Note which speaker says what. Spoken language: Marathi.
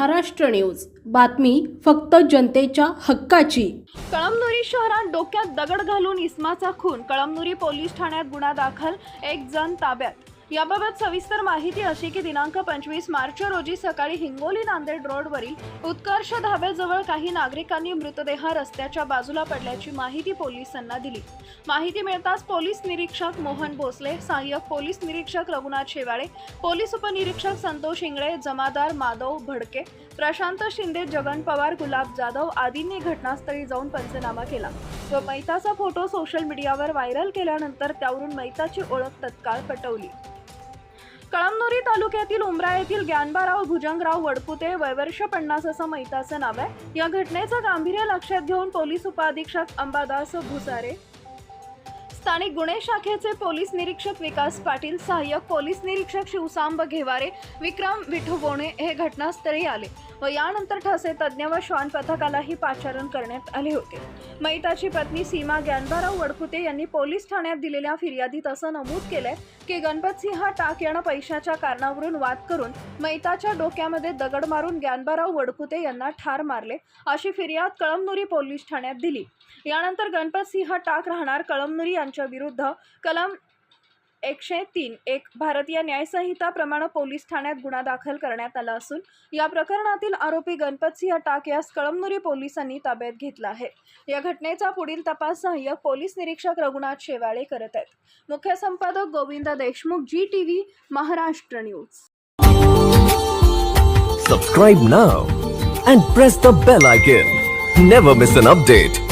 Speaker 1: महाराष्ट्र न्यूज. बातमी फक्त जनतेच्या हक्काची.
Speaker 2: कळमनुरी शहरात डोक्यात दगड घालून इस्माचा खून. कळमनुरी पोलीस ठाण्यात गुन्हा दाखल. एक जण ताब्यात. याबाबत सविस्तर माहिती अशी की दिनांक पंचवीस मार्च रोजी सकाळी हिंगोली नांदेड रोडवरील उत्कर्ष धाब्याजवळ काही नागरिकांनी मृतदेह रस्त्याच्या बाजूला पडल्याची माहिती पोलिसांना दिली. माहिती मिळताच पोलीस निरीक्षक मोहन भोसले सहाय्यक पोलीस निरीक्षक रघुनाथ शेवाळे पोलीस उपनिरीक्षक संतोष इंगळे जमादार माधव भडके प्रशांत शिंदे जगन पवार गुलाब जाधव आदींनी घटनास्थळी जाऊन पंचनामा केला. व मैताचा फोटो सोशल मीडियावर व्हायरल केल्यानंतर त्यावरून मैताची ओळख तत्काळ पटवली. कळमनुरी तालुक्यातील उमरा येथील ज्ञानबाराव भुजंगराव वडपुते वयवर्ष पन्नास असं मैताचं नाव आहे. या घटनेचं गांभीर्य लक्षात घेऊन पोलीस उपाधीक्षक अंबादास भुसारे स्थानिक गुन्हे शाखेचे पोलीस निरीक्षक विकास पाटील सहाय्यक पोलीस निरीक्षक शिवसांब घेवारे विक्रम विठुबोणे हे घटनास्थळी आले व यानंतर ठसे तज्ज्ञ व श्वान पथकालाही पाचारण करण्यात आले होते. मैताची पत्नी सीमा ज्ञानबाराव वडकुते यांनी पोलीस ठाण्यात दिलेल्या फिर्यादीत असं नमूद केलंय की गणपतसिंह टाक यानं पैशाच्या कारणावरून वाद करून मैताच्या डोक्यामध्ये दगड मारून ज्ञानबाराव वडकुते यांना ठार मारले अशी फिर्याद कळमनुरी पोलीस ठाण्यात दिली. यानंतर गणपतसिंह टाक राहणार कळमनुरी यांनी यांच्या विरुद्ध कलम एकशे तीन एक भारतीय न्यायसंहिता प्रमाणे पोलीस ठाण्यात गुन्हा दाखल करण्यात आला असून या प्रकरणातील आरोपी गणपतसिंह टाक यास कळमनुरी पोलिसांनी ताब्यात घेतला आहे. या घटनेचा पुढील तपास सहाय्यक पोलीस निरीक्षक रघुनाथ शेवाळे करत आहेत. मुख्य संपादक Govind Deshmukh G T V Maharashtra news.
Speaker 3: Subscribe now and press the bell icon never miss an update